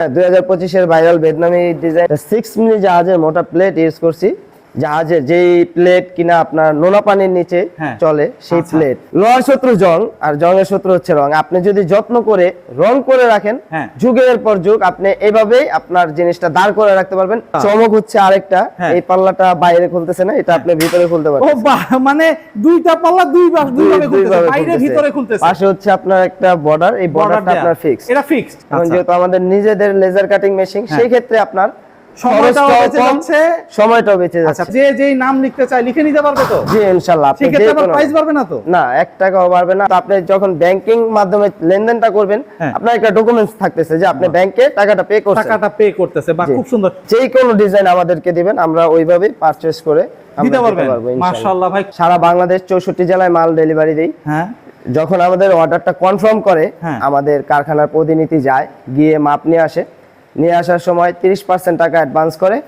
দুই হাজার পঁচিশের ভাইরাল ভিয়েতনামি ডিজাইন সিক্স মিলি জাহাজের মোটা প্লেট ইউজ করছি। জাহাজের যেই প্লেট কিনা আপনার নোনা পানির নিচে হ্যাঁ। চলে সেই আচ্ছা। প্লেট লোহার শত্রু জং আর জংয়ের শত্রু হচ্ছে রং। আপনি যদি যত্ন করে রং করে রাখেন হ্যাঁ। যুগের পর যুগ আপনি এইভাবেই আপনার জিনিসটা দাঁড় করে রাখতে পারবেন। চমক হচ্ছে আরেকটা হ্যাঁ। এই পাল্লাটা বাইরে খুলতেছে না এটা আপনি ভিতরে খুলতে পারবেন মানে দুইটা পাল্লা দুই বাস দুইভাবে খুলতেছে বাইরে ভিতরে খুলতেছে। পাশে হচ্ছে আপনার একটা বর্ডার এই বর্ডারটা আপনার ফিক্স এটা ফিক্সড এখন যেহেতু আমাদের নিজেদের লেজার কাটিং মেশিন। সেই ক্ষেত্রে আপনার সময়টাও বেঁচে যাচ্ছে। সময়টাও বেঁচে আচ্ছা যাচ্ছে। যে যেই নাম লিখতে চায় লিখে নিতে পারবে তো? জি ইনশাআল্লাহ আপনি সেক্ষেত্রে আবার প্রাইস বাড়বে না তো? না এক টাকাও পারবে না। আপনি যখন ব্যাংকিং মাধ্যমে লেনদেনটা করবেন হ্যাঁ। আপনার একটা ডকুমেন্টস থাকতেছে যে আপনি ব্যাংকে টাকাটা পে করছেন। টাকাটা পে করতেছে বা খুব সুন্দর। যেই কোনো ডিজাইন আমাদেরকে দিবেন আমরা ওইভাবে পারচেজ করে দিতে পারবেন। মাশাআল্লাহ ভাই। সারা বাংলাদেশ চৌষট্টি জেলায় মাল ডেলিভারি দেই। হ্যাঁ। যখন আমাদের অর্ডারটা কনফার্ম করে হ্যাঁ। আমাদের কারখানার প্রতিনিধি যায় গিয়ে মাপ নিয়ে আসে। নিয়ে আসার সময় তিরিশ পার্সেন্ট টাকা অ্যাডভান্স করে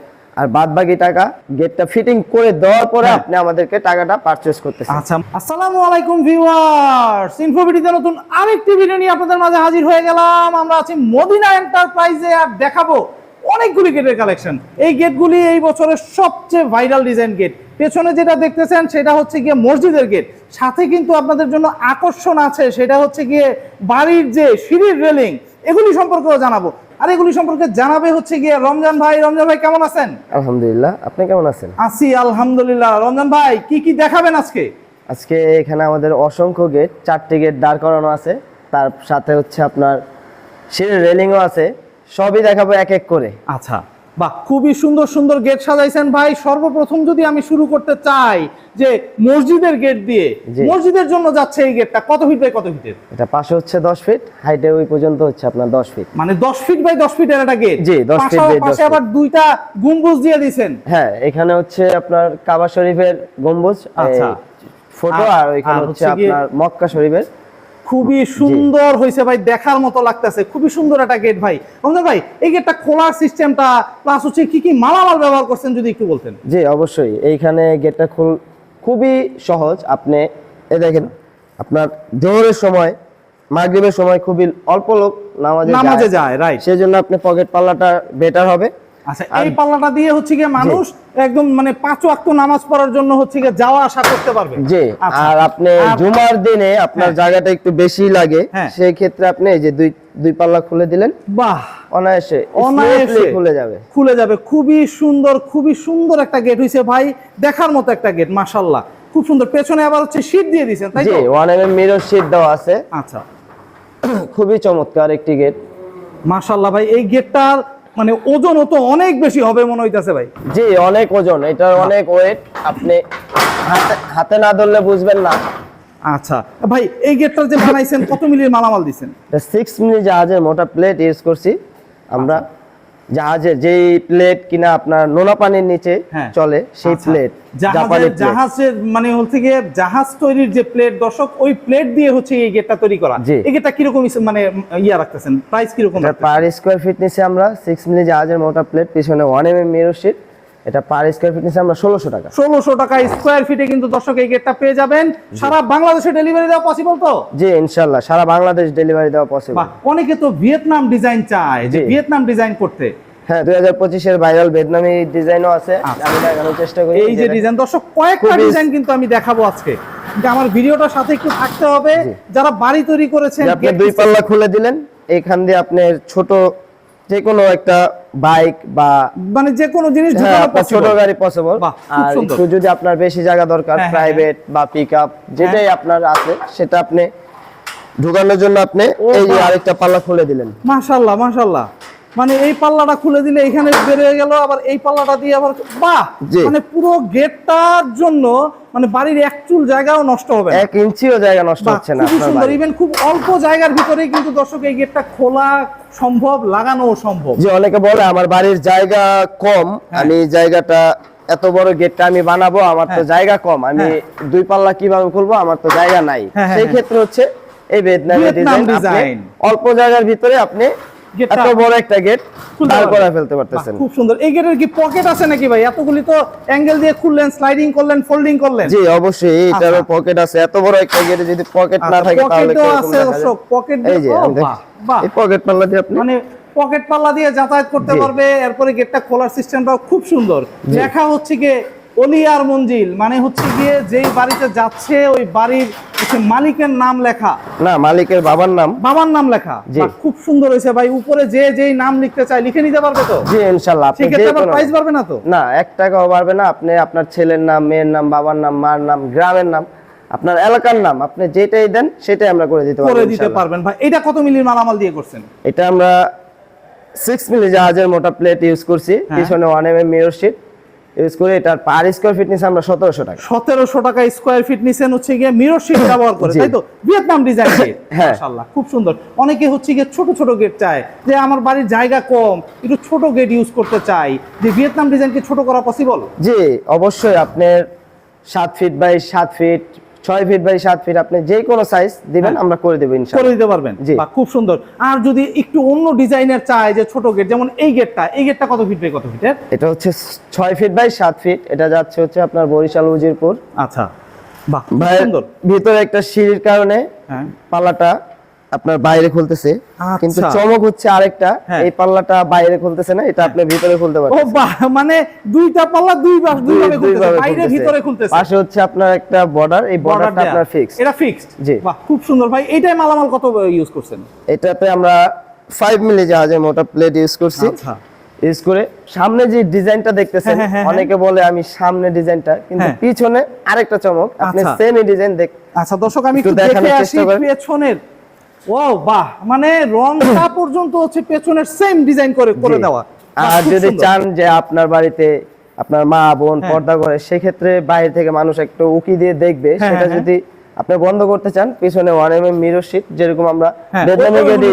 আর বাদ বাকি টাকা গেটটা ফিটিং করে দেওয়ার পরে হ্যাঁ। আপনি আমাদেরকে টাকাটা পারচেস করতেছেন। আচ্ছা আসসালামু আলাইকুম ভিউয়ার্স ইনফোভিডিতে নতুন আরেকটি ভিডিও নিয়ে আপনাদের মাঝে হাজির হয়ে গেলাম। আমরা আছি মদিনা এন্টারপ্রাইজে আর দেখাবো অনেকগুলি গেটের কালেকশন এই গেটগুলি এই বছরের সবচেয়ে ভাইরাল ডিজাইন গেট পেছনে যেটা দেখতেছেন সেটা হচ্ছে গিয়ে মসজিদের গেট সাথে কিন্তু আপনাদের জন্য আকর্ষণ আছে সেটা হচ্ছে গিয়ে বাড়ির যে সিঁড়ির রেলিং এগুলি সম্পর্কেও জানাব। আর এগুলি সম্পর্কে জানাবে হচ্ছে গিয়ে রমজান ভাই। রমজান ভাই কেমন আছেন? আলহামদুলিল্লাহ আপনি কেমন আছেন? আছি আলহামদুলিল্লাহ। রমজান ভাই কি কি দেখাবেন আজকে? আজকে এখানে আমাদের অসংখ্য গেট চারটি গেট দাঁড় করানো আছে। তার সাথে হচ্ছে আপনার সিঁড়ির রেলিংও আছে। সবই দেখাবো এক এক করে। আচ্ছা। বাহ খুবই সুন্দর সুন্দর গেট সাজাইছেন ভাই। সর্বপ্রথম যদি আমি শুরু করতে চাই যে মসজিদের গেট দিয়ে মসজিদের জন্য যাচ্ছে এই গেটটা কত ফিট বাই কত ফিটের এটা পাশে হচ্ছে দশ ফিট হাইটে ওই পর্যন্ত হচ্ছে আপনার দশ ফিট মানে দশ ফিট বাই দশ ফিটের একটা গেট জি, 10 feet by 10 পাশে আবার দুইটা গম্বুজ দিয়ে দিয়েছেন হ্যাঁ এখানে হচ্ছে আপনার কাবা শরীফের গম্বুজ আচ্ছা। ফটো আর- হচ্ছে হচ্ছে আপনার মক্কা শরীফের খুবই সুন্দর হয়েছে ভাই দেখার মতো লাগতেছে। খুবই সুন্দর একটা গেট ভাই। রমজান ভাই এই গেটটা খোলার সিস্টেমটা প্লাস হচ্ছে কি কি মালামাল ব্যবহার করছেন যদি একটু বলতেন? জি অবশ্যই। এইখানে গেটটা খুল খুবই সহজ। আপনি এ দেখেন আপনার জোহরের সময় মাগরিবের সময় খুবই অল্প লোক নামাজে নামাজে যায়। যায় রাইট সেই জন্য আপনি পকেট পাল্লাটা বেটার হবে। আচ্ছা এই পাল্লাটা দিয়ে হচ্ছে গিয়ে মানুষ একদম মানে পাঁচ ওয়াক্ত নামাজ পড়ার জন্য হচ্ছে গিয়ে যাওয়া আসা করতে পারবে। জি আচ্ছা। আর আপনি জুমার দিনে আপনার হ্যাঁ। জায়গাটা একটু বেশি লাগে হ্যাঁ। সেই ক্ষেত্রে আপনি এই যে দুই দুই পাল্লা খুলে দিলেন বাহ। অনায়াসে অনায়াসে খুলে যাবে। খুলে যাবে। খুবই সুন্দর খুবই সুন্দর একটা গেট হইছে ভাই। দেখার মতো একটা গেট মাশাল্লাহ খুব সুন্দর। পেছনে আবার হচ্ছে শীট দিয়ে দিয়েছেন তাই জি তো? One M M mirror sheet দেওয়া আছে। আচ্ছা। খুবই চমৎকার একটি গেট মাশাল্লাহ ভাই এই গেটটার মানে ওজনও তো অনেক বেশি হবে মনে হইতাছে ভাই। জি অনেক ওজন। এটা অনেক ওয়েট আপনি হাতে হাতে না ধরলে বুঝবেন না। আচ্ছা ভাই এই গেটটা যে বানাইছেন কত মিলির মালামাল দিছেন? 6 মিলি জাহাজের মোটা প্লেট ইউজ করছি। আমরা জাহাজের যে প্লেট কিনা আপনার নোনা পানির নিচে হ্যাঁ। চলে সেই আচ্ছা। প্লেট জাহাজের মানে হচ্ছে গিয়ে জাহাজ তৈরির যে প্লেট দর্শক ওই প্লেট দিয়ে হচ্ছে এই গেটটা তৈরি করা। এই গেটটা কীরকম মানে ইয়া রাখতেছেন প্রাইস কীরকম পার স্কোয়ার ফিট নিচে আমরা সিক্স মিলি জাহাজের মোটা প্লেট পিছনে ওয়ান এম এম মেরো এটা পার স্কোয়ার ফিট আমরা ষোলোশো টাকা। ষোলোশো টাকা স্কোয়ার ফিটে কিন্তু দর্শক এই গেটটা পেয়ে যাবেন। সারা বাংলাদেশে ডেলিভারি দেওয়া পসিবল তো? জি ইনশাল্লাহ। সারা বাংলাদেশ ডেলিভারি দেওয়া পসিবল অনেকে তো ভিয়েতনাম ডিজাইন চায় যে ভিয়েতনাম ডিজাইন করতে। হ্যাঁ ভাইরাল ভিয়েতনামি ডিজাইনও আছে। আচ্ছা। আমি দেখানোর চেষ্টা করি এই যে ডিজাইন দর্শক কয়েকটা ডিজাইন কিন্তু আমি দেখাবো আজকে। আমার ভিডিওটার সাথে একটু থাকতে হবে। যারা বাড়ি তৈরি করেছেন আপনি দুই পাল্লা খুলে দিলেন। এখান দিয়ে আপনার ছোট যে কোনো একটা বাইক বা মানে যে কোনো জিনিস হ্যাঁ ছোট গাড়ি পসিবল আর একটু যদি আপনার বেশি জায়গা দরকার হ্যাঁ, হ্যাঁ, প্রাইভেট বা পিকআপ যেটাই আপনার আছে সেটা আপনি ঢুকানোর জন্য আপনি এই যে আরেকটা পাল্লা খুলে দিলেন। মাশাল্লাহ মাশাল্লাহ। মানে এই পাল্লাটা খুলে দিলে এখানে বেরিয়ে গেল আবার এই পাল্লাটা দিয়ে আবার বাহ। মানে পুরো গেটটার জন্য মানে বাড়ির এক চুল জায়গাও নষ্ট হবে না। এক ইঞ্চিও জায়গা নষ্ট হচ্ছে না আপনার সুন্দর। বাড়ি। ইভেন খুব অল্প জায়গার ভিতরেই কিন্তু দর্শক এই গেটটা খোলা সম্ভব লাগানো সম্ভব যে অনেকে বলে আমার বাড়ির জায়গা কম হ্যাঁ। আমি জায়গাটা এত বড় গেটটা আমি বানাবো আমার তো হ্যাঁ। জায়গা কম আমি দুই পাল্লা কীভাবে খুলবো আমার তো জায়গা নাই হ্যাঁ, হ্যাঁ, সেই হ্যাঁ। ক্ষেত্রে হচ্ছে এই ভিয়েতনামি ডিজাইন অল্প জায়গার ভিতরে আপনি এত বড় একটা গেট দাঁড়। করে ফেলতে পারতেছেন। খুব সুন্দর। এই গেটের কি পকেট আছে নাকি ভাই? এতগুলি তো অ্যাঙ্গেল দিয়ে খুললেন স্লাইডিং করলেন ফোল্ডিং করলেন। জি অবশ্যই এইটারও আচ্ছা। পকেট আছে। এত বড় একটা গেটে যদি পকেট না আচ্ছা, থাকে তাহলে কীরকম আছে দেখা দর্শক, পকেট দিয়ে- দেখ-। এই পকেট পাল্লা দিয়ে আপনি? মানে পকেট পাল্লা দিয়ে যাতায়াত করতে পারবে এরপরে গেটটা খোলার সিস্টেমটাও খুব সুন্দর। লেখা হচ্ছে গিয়ে অলিয়ার মঞ্জিল মানে হচ্ছে গিয়ে যেই বাড়িতে যাচ্ছে ওই বাড়ির মালিকের নাম লেখা। না মালিকের বাবার নাম। বাবার নাম লেখা। খুব সুন্দর হয়েছে ভাই উপরে যে যেই নাম লিখতে চাই লিখে নিতে পারবে তো? জি ইনশাল্লাহ আপনি প্রাইস বাড়বে না তো? না এক টাকাও পারবে না আপনি আপনার ছেলের নাম মেয়ের নাম বাবার নাম মার নাম গ্রামের নাম আপনার এলাকার নাম আপনি যেটাই দেন সেটাই আমরা করে দিতে পারব করে দিতে পারবেন। ভাই এটা কত মিলির মালামাল দিয়ে করছেন? এটা আমরা সিক্স মিলি জাহাজের মোটা প্লেট ইউজ করছি হ্যাঁ। পিছনে one M M mirror sheet use করে এটার পার স্কোয়ার ফিট আমরা সতেরোশো টাকা। সতেরোশো টাকা স্কোয়ার ফিট নিছেন হচ্ছে গিয়ে মিরর শিট ব্যবহার করে তাই তো? ভিয়েতনাম ডিজাইন গেট হ্যাঁ। মাশাআল্লাহ খুব সুন্দর। অনেকে হচ্ছে গিয়ে ছোট ছোট গেট চায় যে আমার বাড়ির জায়গা কম একটু ছোট গেট ইউজ করতে চাই। যে ভিয়েতনাম ডিজাইনকে ছোট করা পসিবল জি অবশ্যই আপনার সাত ফিট বাই সাত ফিট ছয় ফিট বাই সাত ফিট আপনি যে কোনো সাইজ দিবেন আমরা করে দেবো করে দিতে পারবেন। বা খুব সুন্দর। আর যদি একটু অন্য ডিজাইনের চায় যে ছোট গেট যেমন এই গেটটা এই গেটটা কত ফিট বাই কত ফিটের এটা হচ্ছে ছয় ফিট বাই সাত ফিট এটা যাচ্ছে হচ্ছে আপনার বরিশাল উজিরপুর। আচ্ছা। বাহ সুন্দর। ভিতরে একটা সিঁড়ির কারণে পালাটা পাল্লাটা আপনার বাইরে খুলতেছে আচ্ছা। কিন্তু চমক হচ্ছে আরেকটা হ্যাঁ। এই পাল্লাটা বাইরে খুলতেছে না এটা আপনি ভিতরে খুলতে পারবেন মানে দুইটা পাল্লা দুই বাস দুইভাবে খুলতেছে বাইরে ভিতরে খুলতেছে পাশে হচ্ছে আপনার একটা বর্ডার এই বর্ডারটা আপনার ফিক্স এটা ফিক্সড জি। বাহ খুব সুন্দর ভাই এইটাই মালামাল কত ইউজ করছেন এটাতে আমরা ফাইভ মিলি জাহাজের মোটা প্লেট ইউজ করছি আচ্ছা ইউজ করে সামনে যে ডিজাইনটা দেখতেছেন হ্যাঁ, হ্যাঁ। অনেকে বলে আমি সামনে ডিজাইনটা কিন্তু। পিছনে আরেকটা চমক আপনি সেম সেমই ডিজাইন দেখ আচ্ছা দর্শক আমি একটু দেখে আসি। পেছনের ও বাহ। মানে রংটা পর্যন্ত হচ্ছে পেছনের সেম ডিজাইন করে করে দেওয়া। আর যদি চান যে আপনার বাড়িতে আপনার মা বোন হ্যাঁ। পর্দা করে সেক্ষেত্রে বাইরে থেকে মানুষ একটু উকি দিয়ে দেখবে। হ্যাঁ, সেটা হ্যাঁ, যদি আপনি বন্ধ করতে চান পিছনে one M M mirror sheet যেরকম আমরা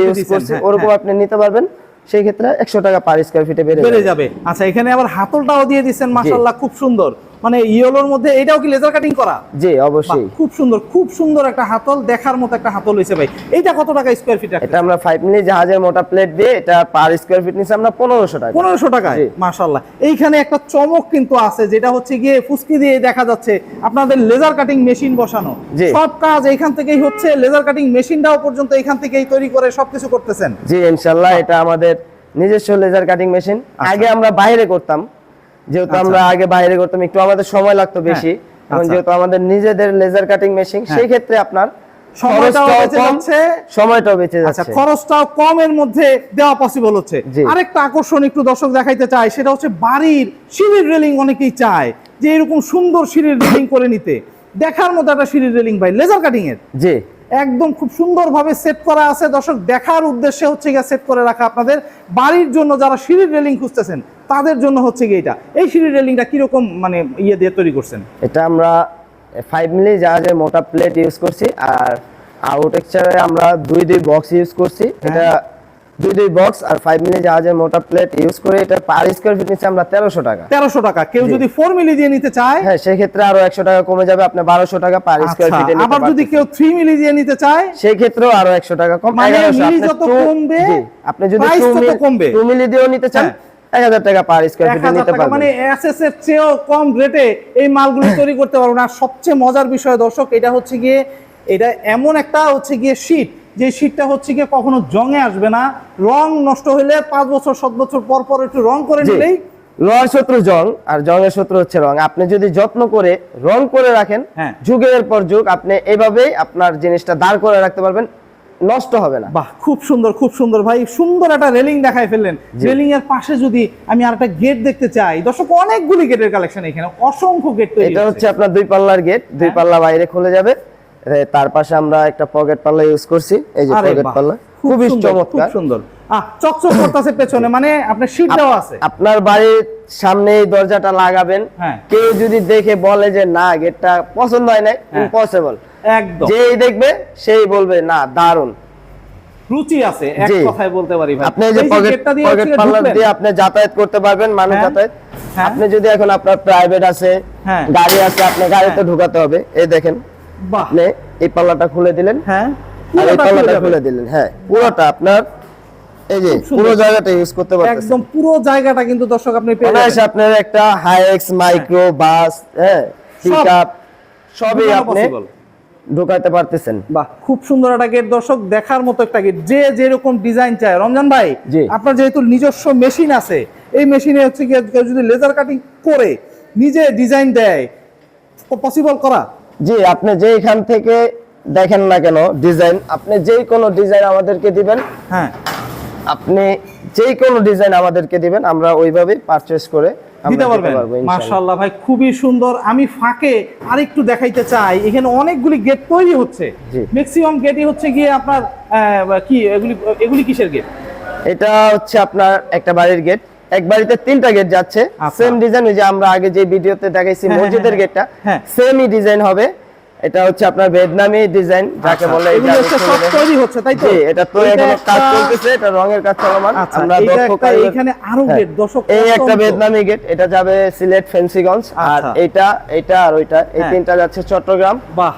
ইউজ করছি ওরকম। আপনি নিতে পারবেন। সেই ক্ষেত্রে একশো টাকা পার স্কোয়ার ফিটে বেড়ে যাবে। আচ্ছা এখানে আবার হাতলটাও দিয়ে দিচ্ছেন মাশাআল্লাহ খুব সুন্দর। মানে ইয়েলোর মধ্যে এটাও কি লেজার কাটিং করা? জি অবশ্যই। খুব সুন্দর খুব সুন্দর একটা হাতল দেখার মতো একটা হাতল হয়েছে ভাই। এইটা কত টাকা স্কোয়ার ফিট এটা আমরা ফাইভ মিলি জাহাজের মোটা প্লেট দিয়ে এটা পার স্কোয়ার ফিট নিচ্ছে আমরা পনেরোশো টাকা। পনেরোশো টাকায় জি। মাশাল্লাহ এইখানে একটা চমক কিন্তু আছে যেটা হচ্ছে গিয়ে ফুসকি দিয়ে দেখা যাচ্ছে আপনাদের লেজার কাটিং মেশিন বসানো। সব কাজ এইখান থেকেই হচ্ছে লেজার কাটিং মেশিনটাও পর্যন্ত এখান থেকেই তৈরি করে সবকিছু করতেছেন। জি ইনশাআল্লাহ এটা আমাদের নিজস্ব লেজার কাটিং মেশিন আগে আমরা বাইরে করতাম যেহেতু আচ্ছা। আমরা আগে বাইরে করতাম একটু আমাদের সময় লাগতো বেশি। এখন আচ্ছা। যেহেতু আমাদের নিজেদের লেজার কাটিং মেশিন সেই ক্ষেত্রে আপনার সময়টাও বেঁচে যাচ্ছে। আচ্ছা যাচ্ছে। খরচটাও কমের মধ্যে দেওয়া পসিবল হচ্ছে। আরেকটা আকর্ষণ একটু দর্শক দেখাইতে চায় সেটা হচ্ছে বাড়ির সিঁড়ির রেলিং অনেকেই চায় যে এরকম সুন্দর সিঁড়ির রেলিং করে নিতে। দেখার মতো একটা সিঁড়ির রেলিং ভাই লেজার কাটিং এর। জি। একদম খুব সুন্দরভাবে সেট করা আছে। দর্শক দেখার উদ্দেশ্যে হচ্ছে গিয়ে সেট করে রাখা আপনাদের। বাড়ির জন্য যারা সিঁড়ির রেলিং খুঁজতেছেন তাদের জন্য হচ্ছে গিয়ে এটা। এই সিঁড়ির রেলিংটা কীরকম মানে ইয়ে দিয়ে তৈরি করছেন? এটা আমরা ফাইভ মিলি জাহাজের মোটা প্লেট ইউজ করছি আর আউট টেক্সচারে আমরা দুই দুই বক্স ইউজ করছি। হ্যাঁ। এটা দুই দুই বক্স আর ফাইভ মিলি জাহাজের মোটা প্লেট ইউজ করে এটা পার স্কোয়ার ফিট নিচ্ছে আমরা তেরোশো টাকা। তেরোশো টাকা। কেউ যদি ফোর মিলি দিয়ে নিতে চায়? হ্যাঁ সেক্ষেত্রে আরও একশো টাকা কমে যাবে আপনি বারোশো টাকা পার স্কোয়ার ফিটে আবার যদি কেউ থ্রি মিলি দিয়ে নিতে চায়? সেই ক্ষেত্রেও আরও একশো টাকা কম। মানে মিলি যত কমবে, আপনি যদি টু তত কমবে। টু মিলি দিয়েও নিতে চান টাকা পার স্কোয়ার নিতে মানে এসএস এর চেয়েও কম রেটে এই মালগুলো তৈরি করতে পারব আর সবচেয়ে মজার বিষয় দর্শক এটা হচ্ছে গিয়ে এটা এমন একটা হচ্ছে গিয়ে শীট যে শীটটা হচ্ছে গিয়ে কখনো জঙে আসবে না। রং নষ্ট হলে পাঁচ বছর সাত বছর পর পর একটু রং করে নিলেই লোহার শত্রু জং আর জংয়ের শত্রু হচ্ছে রং। আপনি যদি যত্ন করে রং করে রাখেন হ্যাঁ। যুগের পর যুগ আপনি এভাবেই আপনার জিনিসটা দাঁড় করে রাখতে পারবেন। নষ্ট হবে না। বাহ খুব সুন্দর খুব সুন্দর। ভাই সুন্দর একটা রেলিং দেখায় ফেললেন। রেলিং এর পাশে যদি আমি আর একটা গেট দেখতে চাই দর্শক অনেকগুলি গেটের কালেকশন এখানে অসংখ্য গেট তৈরি এটা হচ্ছে আপনার দুই পাল্লার গেট দুই হ্যাঁ। পাল্লা বাইরে খুলে যাবে। তার পাশে আমরা একটা পকেট পাল্লা ইউজ করছি এই যে পকেট পাল্লা খুব খুবই সুন্দর, খুব চমৎকার। সুন্দর। আহ চকচক করতেছে পেছনে মানে আপনার শীট দেওয়া আছে। আপনার বাড়ির সামনে এই দরজাটা লাগাবেন। হ্যাঁ। কেউ যদি দেখে বলে যে না গেটটা পছন্দ হয় নাই হ্যাঁ। ইম্পসিবল একদম। যেই দেখবে সেই বলবে না দারুণ রুচি আছে এক কথায় বলতে পারি ভাই। আপনি যে পকেট পকেট হচ্ছে দিয়ে আপনি যাতায়াত করতে পারবেন মানুষ হ্যাঁ। যাতায়াত। হ্যাঁ। আপনি যদি এখন আপনার প্রাইভেট আছে হ্যাঁ। গাড়ি আছে আপনি গাড়িতে হ্যাঁ। হবে। এই দেখেন আপনি এই পাল্লাটা খুলে দিলেন। হ্যাঁ। আর এই পুরোটা পাল্লাটা খুলে খুলে দিলেন হ্যাঁ। পুরোটা আপনার এই যে পুরো জায়গাটা ইউজ করতে পারতেছেন। একদম পুরো জায়গাটা কিন্তু দর্শক আপনি পেয়ে অনায়াসে যাবেন। আপনার একটা হাইএক্স মাইক্রো বাস হ্যাঁ পিকআপ সবই আপনি। ঢোকাতে পারতেছেন। বাহ খুব সুন্দর একটা গেট দর্শক দেখার মতো একটা গেট যে যেরকম ডিজাইন চায়। রমজান ভাই। আপনার যেহেতু নিজস্ব মেশিন আছে এই মেশিনে হচ্ছে কি কেউ যদি লেজার কাটিং করে নিজে ডিজাইন দেয় পসিবল করা? জি আপনি যেইখান থেকে দেখেন না কেন ডিজাইন আপনি যেই কোনো ডিজাইন আমাদেরকে দিবেন। হ্যাঁ। আপনি যেই কোনো ডিজাইন আমাদেরকে দিবেন আমরা ওইভাবেই পারচেজ করে দিতে পারবেন? ভাই খুবই সুন্দর। আমি ফাঁকে আরেকটু দেখাইতে চাই এখানে অনেকগুলি গেট তৈরি হচ্ছে। ম্যাক্সিমাম গেটই হচ্ছে গিয়ে আপনার কি এগুলি এগুলি কিসের গেট এটা হচ্ছে আপনার একটা বাড়ির গেট এক বাড়িতে তিনটা গেট যাচ্ছে। আচ্ছা। সেম ডিজাইন ওই যে আমরা আগে যে ভিডিওতে দেখাইছি হ্যাঁ, মসজিদের হ্যাঁ, গেটটা হ্যাঁ। সেমই ডিজাইন হবে। এটা হচ্ছে আপনার ভিয়েতনামি ডিজাইন যাকে বলে এই যে এগুলি আমি হচ্ছে খুলে সব তৈরি হচ্ছে তাই তো এটা তো এখনও কাজ একটা- চলতেছে এটা রঙের কাজ চলমান আচ্ছা আমরা দক্ষ কারিগর- এখানে আরও হ্যাঁ। গেট দর্শক এই একটা ভিয়েতনামি গেট এটা যাবে সিলেট ফেন্সিগঞ্জ আর আচ্ছা। এটা এটা আর ওইটা এই হ্যাঁ। তিনটা যাচ্ছে চট্টগ্রাম।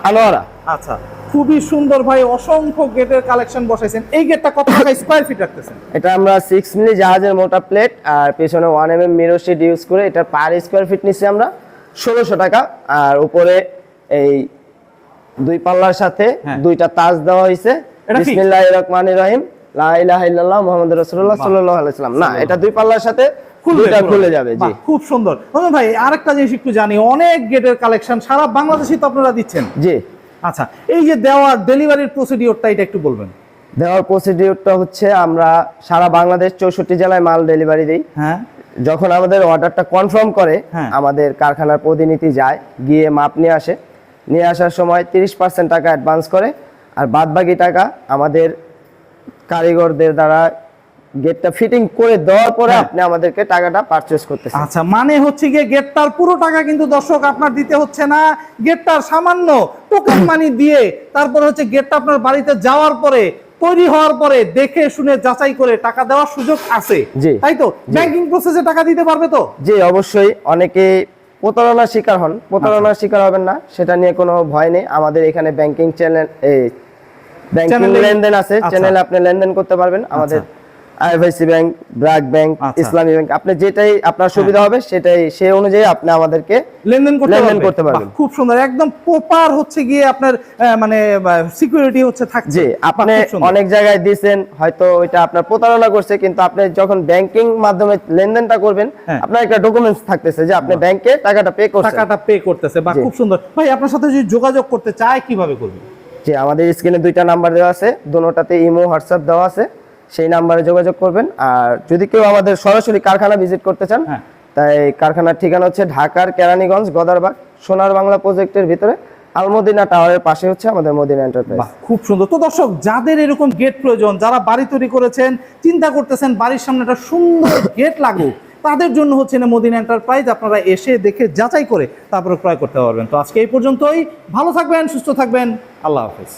আনোয়ারা আচ্ছা খুবই সুন্দর ভাই অসংখ্য গেটের কালেকশন বসাইছেন এই গেটটা কত টাকা স্কোয়ার ফিট রাখতেছেন এটা আমরা সিক্স মিলি জাহাজের মোটা প্লেট আর পেছনে one M M mirror sheet use করে এটা পার স্কোয়ার ফিট নিচ্ছি আমরা ষোলোশো টাকা আর উপরে এই দুই পাল্লার সাথে হ্যাঁ। দুইটা তাজ দেওয়া হয়েছে? বিসমিল্লাহির রহমানির রহিম। লা ইলাহা ইল্লাল্লাহ মুহাম্মাদুর রাসূলুল্লাহ সাল্লাল্লাহু আলাইহি ওয়াসাল্লাম। না এটা দুই পাল্লার সাথে খুলে যাবে জি। খুব সুন্দর। ভাই আরেকটা জিনিস একটু জানি। অনেক গেটের কালেকশন সারা বাংলাদেশে তো আপনারা দিচ্ছেন। জি। আচ্ছা এই যে দেওয়ার ডেলিভারির প্রসিডিওরটা এটা একটু বলবেন। দেওয়ার প্রসিডিউরটা হচ্ছে আমরা সারা বাংলাদেশ চৌষট্টি জেলায় মাল ডেলিভারি দিই। হ্যাঁ। যখন আমাদের অর্ডারটা কনফার্ম করে হ্যাঁ। আমাদের কারখানার প্রতিনিধি যায় গিয়ে মাপ নিয়ে আসে। নিয়ে আসার সময় তিরিশ পার্সেন্ট টাকা অ্যাডভান্স করে আর বাদ বাকি টাকা আমাদের কারিগরদের দ্বারা গেটটা ফিটিং করে দেওয়ার পরে হ্যাঁ। আপনি আমাদেরকে টাকাটা পারচেস করতেছেন। আচ্ছা মানে হচ্ছে গিয়ে গেটটার পুরো টাকা কিন্তু দর্শক আপনার দিতে হচ্ছে না। গেটটার সামান্য টোকেন মানি দিয়ে তারপর হচ্ছে গেটটা আপনার বাড়িতে যাওয়ার পরে তৈরি হওয়ার পরে দেখে শুনে যাচাই করে টাকা দেওয়ার সুযোগ আছে। তাই তো? ব্যাংকিং প্রসেসে টাকা দিতে পারবে তো? জি অবশ্যই। অনেকে প্রতারণার শিকার হন। প্রতারণার শিকার হবেন না সেটা নিয়ে কোনো ভয় নেই। আমাদের এখানে ব্যাংকিং চ্যানেল এই ব্যাংকিং লেনদেন আছে। চ্যানেল চ্যানেলে আপনি লেনদেন করতে পারবেন। আমাদের আইএফআইসি ব্যাংক ব্র্যাক ব্যাংক আচ্ছা। ইসলামী ব্যাংক আপনি যেটাই আপনার সুবিধা হবে সেটাই সেই অনুযায়ী আপনি আমাদেরকে লেনদেন করতে লেনদেন করতে পারবেন। খুব সুন্দর। একদম প্রপার হচ্ছে গিয়ে আপনার মানে সিকিউরিটি হচ্ছে থাকছে। জি আপনি অনেক জায়গায় হয়তো ওইটা আপনার প্রতারণা করছে কিন্তু আপনি যখন ব্যাংকিং মাধ্যমে লেনদেনটা করবেন হ্যাঁ। আপনার একটা ডকুমেন্টস থাকতেছে যে আপনি ব্যাংকে টাকাটা পে করছেন। টাকাটা পে করতেছে। বা খুব সুন্দর। ভাই আপনার সাথে যদি যোগাযোগ করতে চায় কীভাবে করবে? যে আমাদের স্ক্রিনে দুইটা নাম্বার দেওয়া আছে। দুটোটাতে ইমো হোয়াটসঅ্যাপ দেওয়া আছে। সেই নাম্বারে যোগাযোগ করবেন। আর যদি কেউ আমাদের সরাসরি কারখানা ভিজিট করতে চান হ্যাঁ। তাই কারখানার ঠিকানা হচ্ছে ঢাকার কেরানীগঞ্জ গদারবাগ সোনার বাংলা প্রজেক্টের ভিতরে। আলমদিনা টাওয়ারের পাশে হচ্ছে আমাদের মদিনা এন্টারপ্রাইজ খুব সুন্দর। তো দর্শক যাদের এরকম গেট প্রয়োজন যারা বাড়ি তৈরি করেছেন চিন্তা করতেছেন বাড়ির সামনে একটা সুন্দর গেট লাগুক তাদের জন্য হচ্ছে না মদিনা এন্টারপ্রাইজ আপনারা এসে দেখে যাচাই করে তারপরে ক্রয় করতে পারবেন। তো আজকে এই পর্যন্তই। ভালো থাকবেন সুস্থ থাকবেন। আল্লাহ হাফেজ।